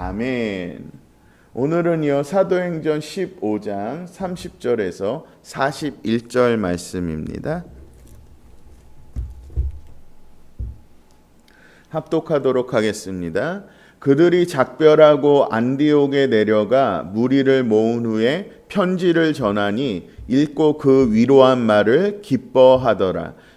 아멘. 오늘은요 사도행전 15장 30절에서 41절 말씀입니다. 합독하도록 하겠습니다. 그들이 작별하고 안디옥에 내려가 무리를 모은 후에 편지를 전하니 읽고 그 위로한 말을 기뻐하더라.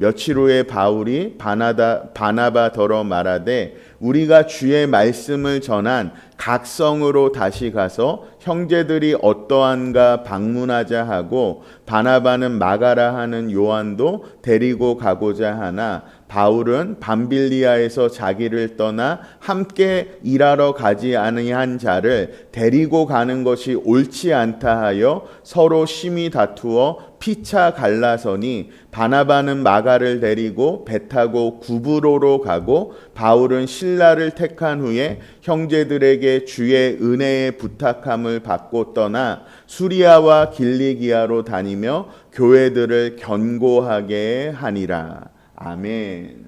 며칠 후에 바울이 바나다, 바나바더러 말하되 우리가 주의 말씀을 전한 각성으로 다시 가서 형제들이 어떠한가 방문하자 하고 바나바는 마가라 하는 요한도 데리고 가고자 하나 바울은 밤빌리아에서 자기를 떠나 함께 일하러 가지 아니한 자를 데리고 가는 것이 옳지 않다 하여 서로 심히 다투어 피차 갈라서니 바나바는 마가를 데리고 배 타고 구브로로 가고 바울은 신라를 택한 후에 형제들에게 주의 은혜의 부탁함을 받고 떠나 수리아와 길리기아로 다니며 교회들을 견고하게 하니라. 아멘.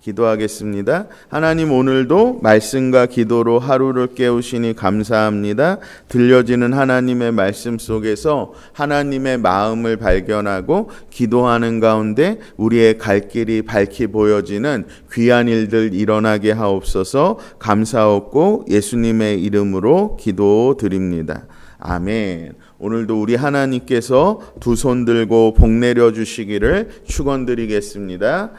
기도하겠습니다. 하나님 오늘도 말씀과 기도로 하루를 깨우시니 감사합니다. 들려지는 하나님의 말씀 속에서 하나님의 마음을 발견하고 기도하는 가운데 우리의 갈 길이 밝히 보여지는 귀한 일들 일어나게 하옵소서 감사하고 예수님의 이름으로 기도드립니다. 아멘. 오늘도 우리 하나님께서 두 손 들고 복 내려 주시기를 축원드리겠습니다.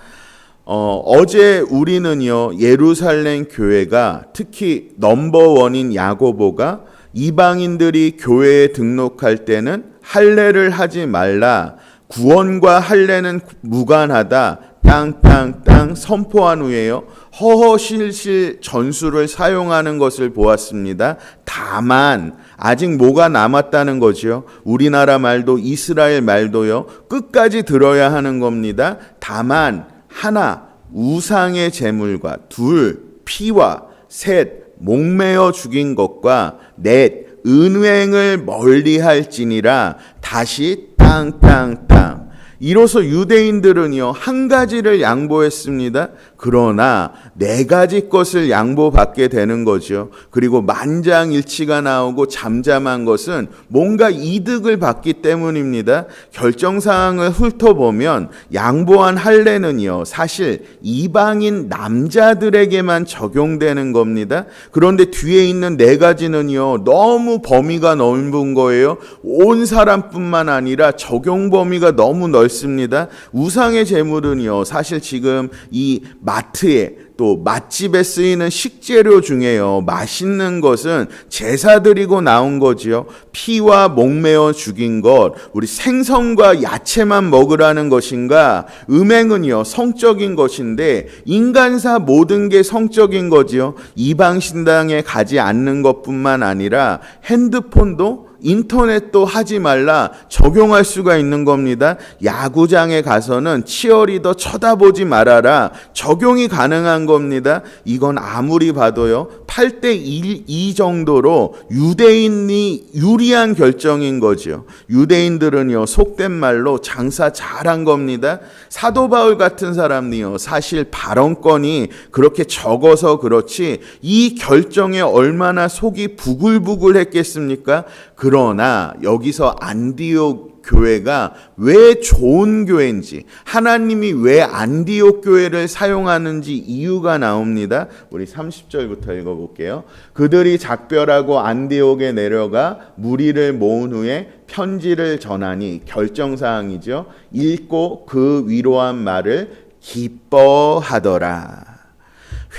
어, 어제 우리는요 예루살렘 교회가 특히 넘버원인 야고보가 이방인들이 교회에 등록할 때는 할례를 하지 말라 구원과 할례는 무관하다 땅땅땅 선포한 후에요 허허실실 전술을 사용하는 것을 보았습니다. 다만 아직 뭐가 남았다는 거지요. 우리나라 말도 이스라엘 말도요. 끝까지 들어야 하는 겁니다. 다만 하나 우상의 제물과 둘 피와 셋 목매어 죽인 것과 넷 은행을 멀리할지니라 다시 땅땅땅 이로써 유대인들은요 한 가지를 양보했습니다. 그러나 네 가지 것을 양보받게 되는 거죠. 그리고 만장일치가 나오고 잠잠한 것은 뭔가 이득을 받기 때문입니다. 결정사항을 훑어보면 양보한 할례는요, 사실 이방인 남자들에게만 적용되는 겁니다. 그런데 뒤에 있는 네 가지는요, 너무 범위가 넓은 거예요. 온 사람뿐만 아니라 적용 범위가 너무 넓습니다. 우상의 제물은요, 사실 지금 이 마트에 또 맛집에 쓰이는 식재료 중에요. 맛있는 것은 제사 드리고 나온 거지요. 피와 목매어 죽인 것, 우리 생선과 야채만 먹으라는 것인가? 음행은요, 성적인 것인데, 인간사 모든 게 성적인 거지요. 이방신당에 가지 않는 것 뿐만 아니라 핸드폰도 인터넷도 하지 말라 적용할 수가 있는 겁니다. 야구장에 가서는 치어리더 쳐다보지 말아라 적용이 가능한 겁니다. 이건 아무리 봐도요. 8대 1, 2 정도로 유대인이 유리한 결정인 거죠. 유대인들은요. 속된 말로 장사 잘한 겁니다. 사도 바울 같은 사람이요. 사실 발언권이 그렇게 적어서 그렇지 이 결정에 얼마나 속이 부글부글 했겠습니까? 그 러나 여기서 안디옥 교회가 왜 좋은 교회인지 하나님이 왜 안디옥 교회를 사용하는지 이유가 나옵니다. 우리 30절부터 읽어 볼게요. 그들이 작별하고 안디옥에 내려가 무리를 모은 후에 편지를 전하니 결정 사항이죠. 읽고 그 위로한 말을 기뻐하더라.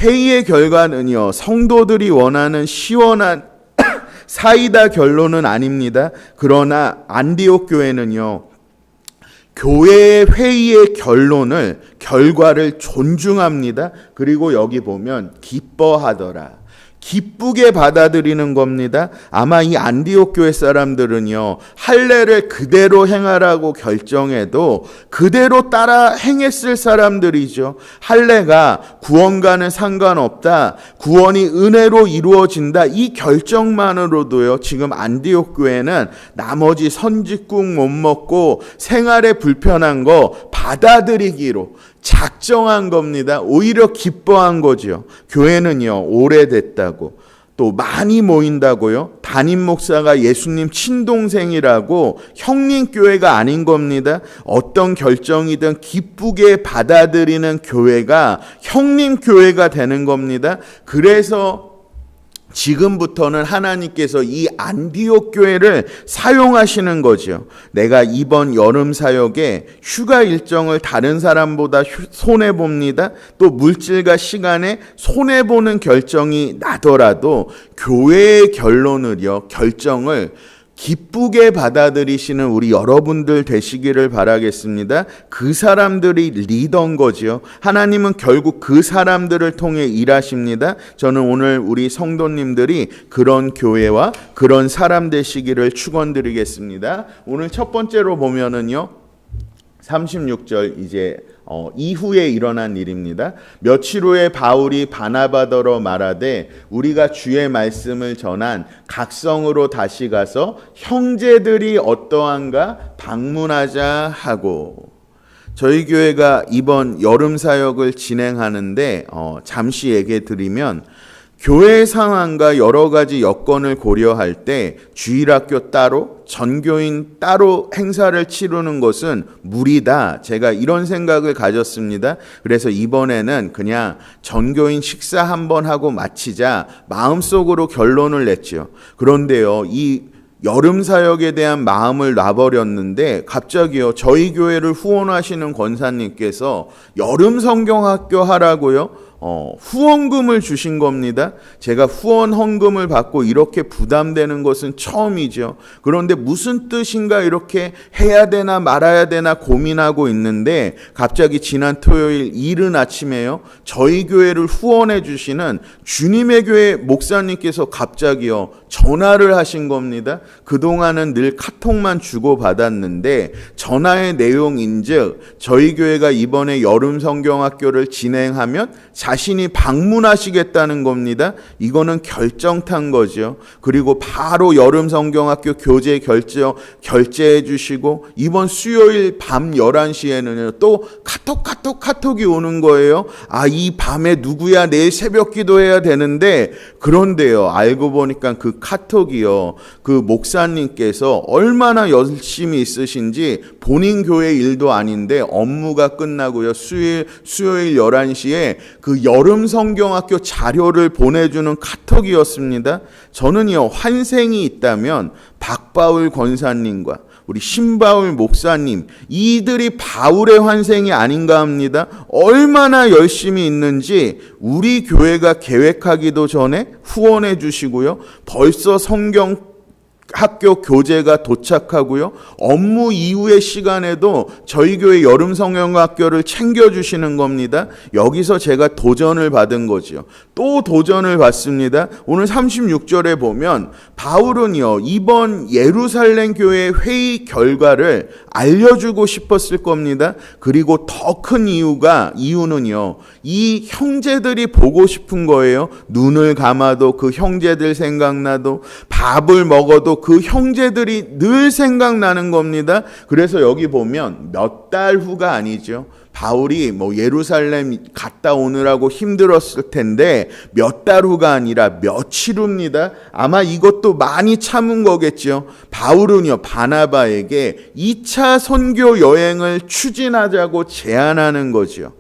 회의의 결과는요, 성도들이 원하는 시원한 사이다 결론은 아닙니다. 그러나 안디옥 교회는요. 교회의 회의의 결론을 결과를 존중합니다. 그리고 여기 보면 기뻐하더라. 기쁘게 받아들이는 겁니다. 아마 이 안디옥 교회 사람들은요, 할례를 그대로 행하라고 결정해도 그대로 따라 행했을 사람들이죠. 할례가 구원과는 상관없다. 구원이 은혜로 이루어진다. 이 결정만으로도요, 지금 안디옥 교회는 나머지 선짓국 못 먹고 생활에 불편한 거 받아들이기로 작정한 겁니다. 오히려 기뻐한 거죠. 교회는요, 오래됐다고. 또 많이 모인다고요? 담임 목사가 예수님 친동생이라고 형님 교회가 아닌 겁니다. 어떤 결정이든 기쁘게 받아들이는 교회가 형님 교회가 되는 겁니다. 그래서 지금부터는 하나님께서 이 안디옥 교회를 사용하시는 거죠. 내가 이번 여름 사역에 휴가 일정을 다른 사람보다 손해 봅니다. 또 물질과 시간에 손해 보는 결정이 나더라도 교회의 결론을요, 결정을 기쁘게 받아들이시는 우리 여러분들 되시기를 바라겠습니다. 그 사람들이 리더인 거지요. 하나님은 결국 그 사람들을 통해 일하십니다. 저는 오늘 우리 성도님들이 그런 교회와 그런 사람 되시기를 축원드리겠습니다. 오늘 첫 번째로 보면은요. 36절 이제 어, 이후에 일어난 일입니다. 며칠 후에 바울이 바나바더러 말하되 우리가 주의 말씀을 전한 각성으로 다시 가서 형제들이 어떠한가 방문하자 하고 저희 교회가 이번 여름 사역을 진행하는데 어, 잠시 얘기해 드리면 교회 상황과 여러 가지 여건을 고려할 때 주일학교 따로 전교인 따로 행사를 치르는 것은 무리다. 제가 이런 생각을 가졌습니다. 그래서 이번에는 그냥 전교인 식사 한번 하고 마치자 마음속으로 결론을 냈죠. 그런데요, 이 여름 사역에 대한 마음을 놔버렸는데 갑자기요 저희 교회를 후원하시는 권사님께서 여름 성경학교 하라고요 어, 후원금을 주신 겁니다. 제가 후원 헌금을 받고 이렇게 부담되는 것은 처음이죠. 그런데 무슨 뜻인가 이렇게 해야 되나 말아야 되나 고민하고 있는데 갑자기 지난 토요일 이른 아침에요. 저희 교회를 후원해 주시는 주님의 교회 목사님께서 갑자기요. 전화를 하신 겁니다. 그동안은 늘 카톡만 주고 받았는데 전화의 내용인즉 저희 교회가 이번에 여름 성경학교를 진행하면 자 신이 방문하시겠다는 겁니다. 이거는 결정탄 거죠. 그리고 바로 여름 성경학교 교재 결정 결제해 주시고 이번 수요일 밤 11시에는 또 카톡 카톡 카톡이 오는 거예요. 아, 이 밤에 누구야 내일 새벽 기도해야 되는데 그런데요. 알고 보니까 그 카톡이요. 그 목사님께서 얼마나 열심히 있으신지 본인 교회 일도 아닌데 업무가 끝나고요. 수요일 수요일 11시에 그 여름 성경학교 자료를 보내주는 카톡이었습니다. 저는요, 환생이 있다면 박바울 권사님과 우리 신바울 목사님, 이들이 바울의 환생이 아닌가 합니다. 얼마나 열심히 있는지 우리 교회가 계획하기도 전에 후원해 주시고요. 벌써 성경 학교 교재가 도착하고요. 업무 이후의 시간에도 저희 교회 여름 성형학교를 챙겨주시는 겁니다. 여기서 제가 도전을 받은 거죠. 또 도전을 받습니다. 오늘 36절에 보면 바울은요, 이번 예루살렘 교회 회의 결과를 알려주고 싶었을 겁니다. 그리고 더 큰 이유가, 이유는요, 이 형제들이 보고 싶은 거예요. 눈을 감아도 그 형제들 생각나도 밥을 먹어도 그 형제들이 늘 생각나는 겁니다. 그래서 여기 보면 몇 달 후가 아니죠. 바울이 뭐 예루살렘 갔다 오느라고 힘들었을 텐데 몇 달 후가 아니라 며칠 후입니다. 아마 이것도 많이 참은 거겠죠. 바울은요, 바나바에게 2차 선교 여행을 추진하자고 제안하는 거죠.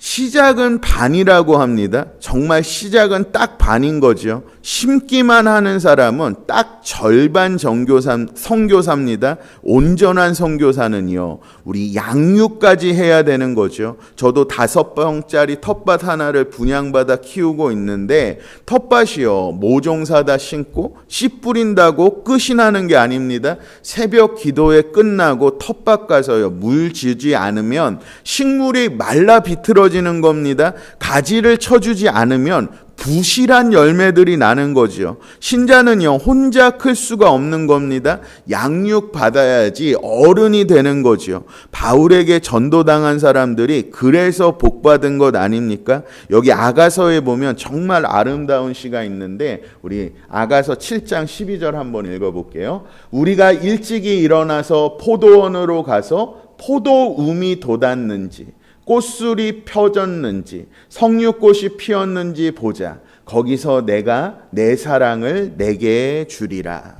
시작은 반이라고 합니다. 정말 시작은 딱 반인 거죠. 심기만 하는 사람은 딱 절반 정교사, 성교사입니다. 온전한 성교사는요, 우리 양육까지 해야 되는 거죠. 저도 다섯 병짜리 텃밭 하나를 분양받아 키우고 있는데, 텃밭이요, 모종 사다 심고, 씨 뿌린다고 끝이 나는 게 아닙니다. 새벽 기도에 끝나고 텃밭 가서요, 물 주지 않으면 식물이 말라 비틀어 떨어지는 겁니다. 가지를 쳐주지 않으면 부실한 열매들이 나는 거지요. 신자는요, 혼자 클 수가 없는 겁니다. 양육 받아야지 어른이 되는 거지요. 바울에게 전도당한 사람들이 그래서 복받은 것 아닙니까? 여기 아가서에 보면 정말 아름다운 시가 있는데, 우리 아가서 7장 12절 한번 읽어볼게요. 우리가 일찍이 일어나서 포도원으로 가서 포도움이 돋았는지, 꽃술이 펴졌는지 성육꽃이 피었는지 보자. 거기서 내가 내 사랑을 내게 주리라.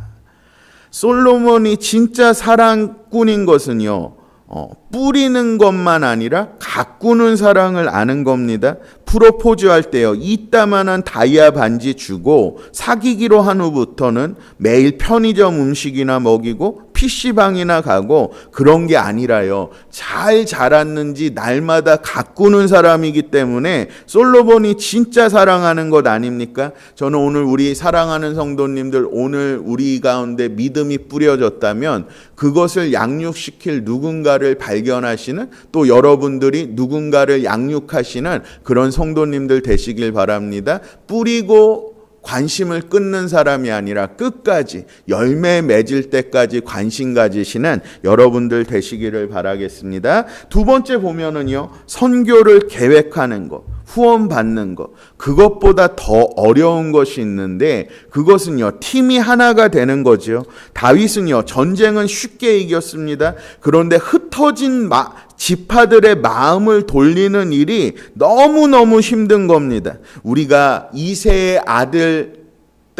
솔로몬이 진짜 사랑꾼인 것은요. 어, 뿌리는 것만 아니라 가꾸는 사랑을 아는 겁니다. 프로포즈 할 때요. 이따만한 다이아 반지 주고 사귀기로 한 후부터는 매일 편의점 음식이나 먹이고 PC방이나 가고 그런 게 아니라요. 잘 자랐는지 날마다 가꾸는 사람이기 때문에 솔로몬이 진짜 사랑하는 것 아닙니까? 저는 오늘 우리 사랑하는 성도님들 오늘 우리 가운데 믿음이 뿌려졌다면 그것을 양육시킬 누군가를 발견하시는 또 여러분들이 누군가를 양육하시는 그런 성도님들 되시길 바랍니다. 뿌리고 관심을 끊는 사람이 아니라 끝까지 열매 맺을 때까지 관심 가지시는 여러분들 되시기를 바라겠습니다. 두 번째 보면은요, 선교를 계획하는 것. 후원 받는 것. 그것보다 더 어려운 것이 있는데 그것은요. 팀이 하나가 되는 거죠. 다윗은요. 전쟁은 쉽게 이겼습니다. 그런데 흩어진 마, 지파들의 마음을 돌리는 일이 너무너무 힘든 겁니다. 우리가 이세의 아들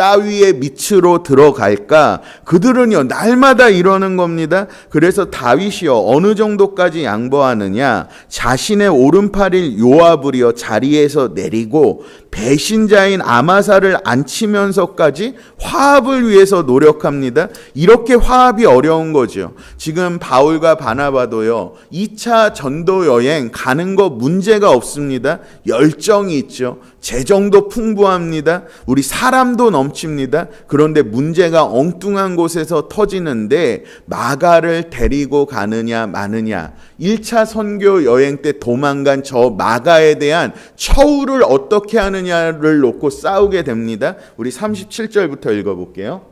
따위의 밑으로 들어갈까? 그들은요, 날마다 이러는 겁니다. 그래서 다윗이요, 어느 정도까지 양보하느냐? 자신의 오른팔일 요압을요, 자리에서 내리고, 배신자인 아마사를 앉히면서까지 화합을 위해서 노력합니다. 이렇게 화합이 어려운 거죠. 지금 바울과 바나바도요, 2차 전도 여행 가는 거 문제가 없습니다. 열정이 있죠. 재정도 풍부합니다. 우리 사람도 넘칩니다. 그런데 문제가 엉뚱한 곳에서 터지는데 마가를 데리고 가느냐 마느냐. 1차 선교 여행 때 도망간 저 마가에 대한 처우를 어떻게 하느냐를 놓고 싸우게 됩니다. 우리 37절부터 읽어볼게요.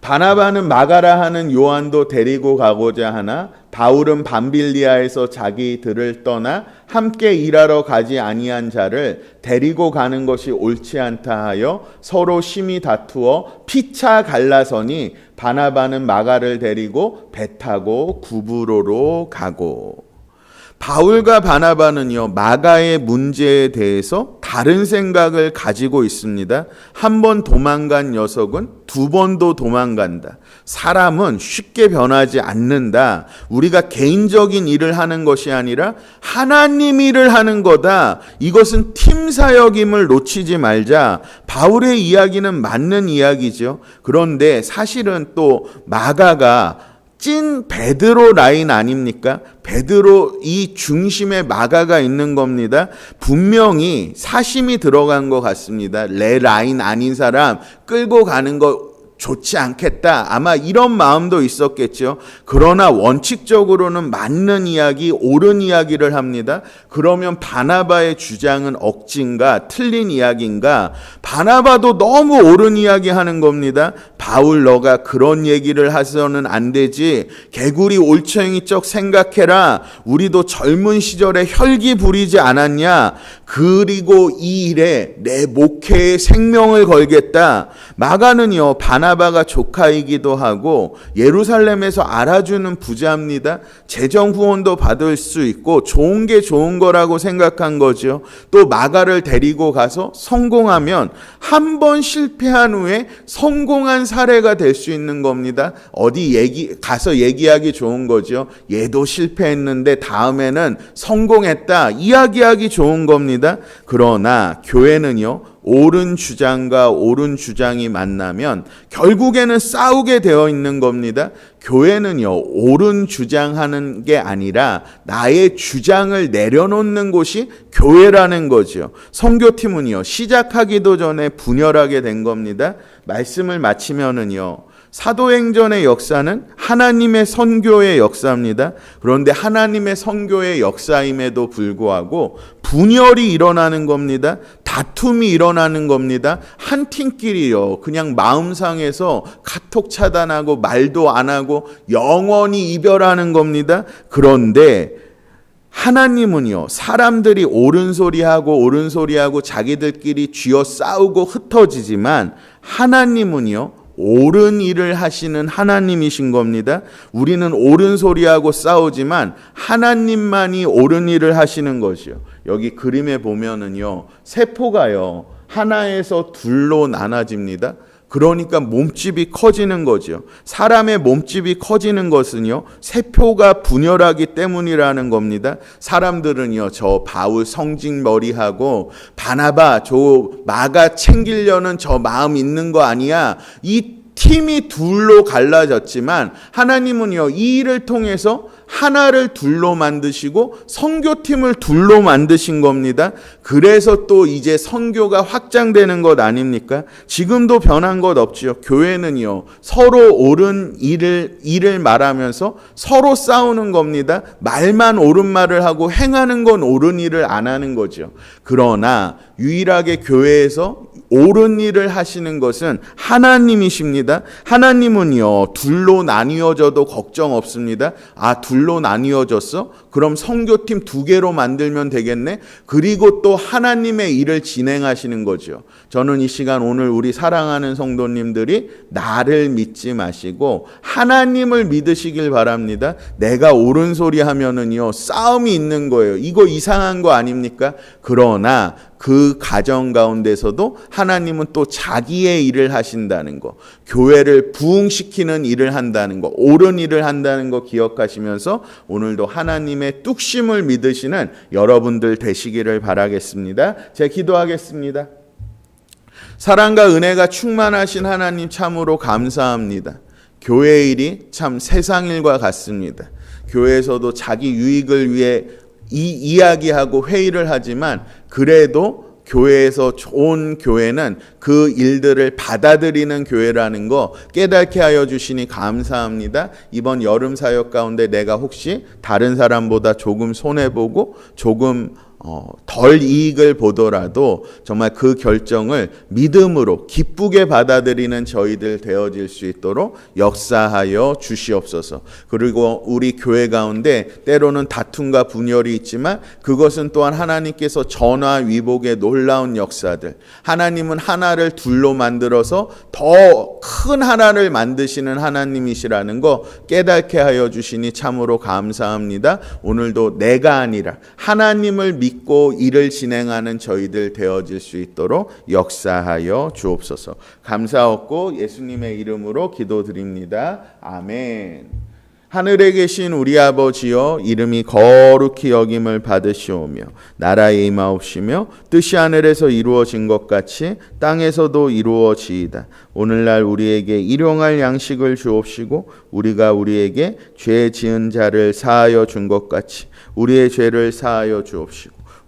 바나바는 마가라 하는 요한도 데리고 가고자 하나 바울은 밤빌리아에서 자기들을 떠나 함께 일하러 가지 아니한 자를 데리고 가는 것이 옳지 않다 하여 서로 심히 다투어 피차 갈라서니 바나바는 마가를 데리고 배 타고 구브로로 가고 바울과 바나바는요, 마가의 문제에 대해서 다른 생각을 가지고 있습니다. 한 번 도망간 녀석은 두 번도 도망간다. 사람은 쉽게 변하지 않는다. 우리가 개인적인 일을 하는 것이 아니라 하나님 일을 하는 거다. 이것은 팀 사역임을 놓치지 말자. 바울의 이야기는 맞는 이야기죠. 그런데 사실은 또 마가가 찐 베드로 라인 아닙니까? 베드로 이 중심에 마가가 있는 겁니다. 분명히 사심이 들어간 것 같습니다. 레 라인 아닌 사람 끌고 가는 거 좋지 않겠다. 아마 이런 마음도 있었겠죠. 그러나 원칙적으로는 맞는 이야기, 옳은 이야기를 합니다. 그러면 바나바의 주장은 억진가, 틀린 이야기인가? 바나바도 너무 옳은 이야기 하는 겁니다. 바울, 너가 그런 얘기를 해서는 안 되지. 개구리 올챙이 쩍 생각해라. 우리도 젊은 시절에 혈기 부리지 않았냐? 그리고 이 일에 내 목회에 생명을 걸겠다. 마가는요, 바나 바가 조카이기도 하고 예루살렘에서 알아주는 부자입니다. 재정 후원도 받을 수 있고 좋은 게 좋은 거라고 생각한 거죠. 또 마가를 데리고 가서 성공하면 한 번 실패한 후에 성공한 사례가 될 수 있는 겁니다. 어디 얘기 가서 얘기하기 좋은 거죠. 얘도 실패했는데 다음에는 성공했다. 이야기하기 좋은 겁니다. 그러나 교회는요. 옳은 주장과 옳은 주장이 만나면 결국에는 싸우게 되어 있는 겁니다. 교회는요, 옳은 주장하는 게 아니라 나의 주장을 내려놓는 곳이 교회라는 거죠. 선교팀은요, 시작하기도 전에 분열하게 된 겁니다. 말씀을 마치면은요, 사도행전의 역사는 하나님의 선교의 역사입니다. 그런데 하나님의 선교의 역사임에도 불구하고 분열이 일어나는 겁니다. 다툼이 일어나는 겁니다. 한 팀끼리요. 그냥 마음상에서 카톡 차단하고 말도 안 하고 영원히 이별하는 겁니다. 그런데 하나님은요, 사람들이 옳은 소리하고 옳은 소리하고 자기들끼리 쥐어 싸우고 흩어지지만 하나님은요, 옳은 일을 하시는 하나님이신 겁니다. 우리는 옳은 소리하고 싸우지만 하나님만이 옳은 일을 하시는 것이요. 여기 그림에 보면은요, 세포가요, 하나에서 둘로 나눠집니다. 그러니까 몸집이 커지는 거죠. 사람의 몸집이 커지는 것은요, 세포가 분열하기 때문이라는 겁니다. 사람들은요, 저 바울 성직 머리하고 바나바, 저 마가 챙기려는 저 마음 있는 거 아니야. 이 팀이 둘로 갈라졌지만 하나님은요, 이 일을 통해서 하나를 둘로 만드시고 선교팀을 둘로 만드신 겁니다. 그래서 또 이제 선교가 확장되는 것 아닙니까? 지금도 변한 것 없지요. 교회는요. 서로 옳은 일을 일을 말하면서 서로 싸우는 겁니다. 말만 옳은 말을 하고 행하는 건 옳은 일을 안 하는 거죠. 그러나 유일하게 교회에서 옳은 일을 하시는 것은 하나님이십니다. 하나님은요, 둘로 나뉘어져도 걱정 없습니다. 아, 둘로 나뉘어졌어? 그럼 성교팀 두 개로 만들면 되겠네? 그리고 또 하나님의 일을 진행하시는 거죠. 저는 이 시간 오늘 우리 사랑하는 성도님들이 나를 믿지 마시고 하나님을 믿으시길 바랍니다. 내가 옳은 소리 하면은요, 싸움이 있는 거예요. 이거 이상한 거 아닙니까? 그러나 그 가정 가운데서도 하나님은 또 자기의 일을 하신다는 거, 교회를 부흥시키는 일을 한다는 거, 옳은 일을 한다는 거 기억하시면서 오늘도 하나님의 뚝심을 믿으시는 여러분들 되시기를 바라겠습니다. 제가 기도하겠습니다. 사랑과 은혜가 충만하신 하나님 참으로 감사합니다. 교회 일이 참 세상 일과 같습니다. 교회에서도 자기 유익을 위해 이 이야기하고 회의를 하지만 그래도 교회에서 좋은 교회는 그 일들을 받아들이는 교회라는 거 깨닫게 하여 주시니 감사합니다. 이번 여름 사역 가운데 내가 혹시 다른 사람보다 조금 손해 보고 조금 어, 덜 이익을 보더라도 정말 그 결정을 믿음으로 기쁘게 받아들이는 저희들 되어질 수 있도록 역사하여 주시옵소서. 그리고 우리 교회 가운데 때로는 다툼과 분열이 있지만 그것은 또한 하나님께서 전화 위복의 놀라운 역사들. 하나님은 하나를 둘로 만들어서 더 큰 하나를 만드시는 하나님이시라는 거 깨닫게 하여 주시니 참으로 감사합니다. 오늘도 내가 아니라 하나님을 믿 믿고 일을 진행하는 저희들 되어질 수 있도록 역사하여 주옵소서. 감사하고 예수님의 이름으로 기도드립니다. 아멘. 하늘에 계신 우리 아버지여 이름이 거룩히 여김을 받으시오며 나라에 임하옵시며 뜻이 하늘에서 이루어진 것 같이 땅에서도 이루어지이다. 오늘날 우리에게 일용할 양식을 주옵시고 우리가 우리에게 죄 지은 자를 사하여 준 것 같이 우리의 죄를 사하여 주옵시고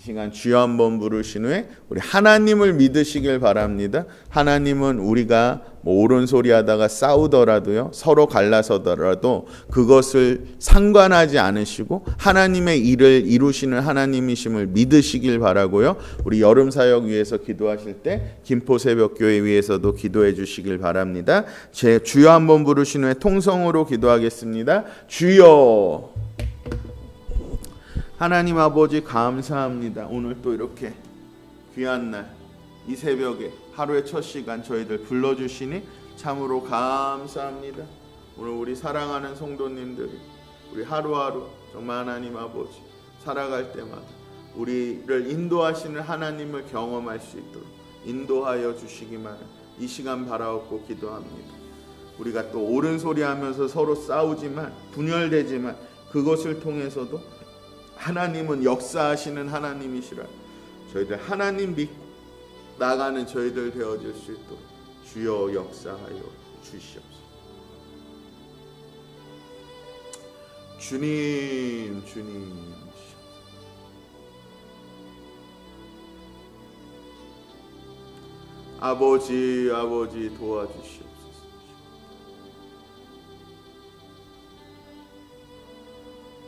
이 시간 주여 한번 부르신 후에 우리 하나님을 믿으시길 바랍니다. 하나님은 우리가 뭐 옳은 소리 하다가 싸우더라도요, 서로 갈라서더라도 그것을 상관하지 않으시고 하나님의 일을 이루시는 하나님이심을 믿으시길 바라고요. 우리 여름 사역 위해서 기도하실 때 김포 새벽교회 위해서도 기도해 주시길 바랍니다. 제 주여 한번 부르신 후에 통성으로 기도하겠습니다. 주여 하나님 아버지 감사합니다. 오늘 또 이렇게 귀한 날 이 새벽에 하루의 첫 시간 저희들 불러주시니 참으로 감사합니다. 오늘 우리 사랑하는 성도님들이 우리 하루하루 정말 하나님 아버지 살아갈 때마다 우리를 인도하시는 하나님을 경험할 수 있도록 인도하여 주시기만 이 시간 바라옵고 기도합니다. 우리가 또 옳은 소리 하면서 서로 싸우지만 분열되지만 그것을 통해서도 하나님은 역사하시는 하나님이시라 저희들 하나님 믿고 나가는 저희들 되어질 수 있도록 주여 역사하여 주시옵소서. 주님, 주님. 아버지, 아버지 도와주시오.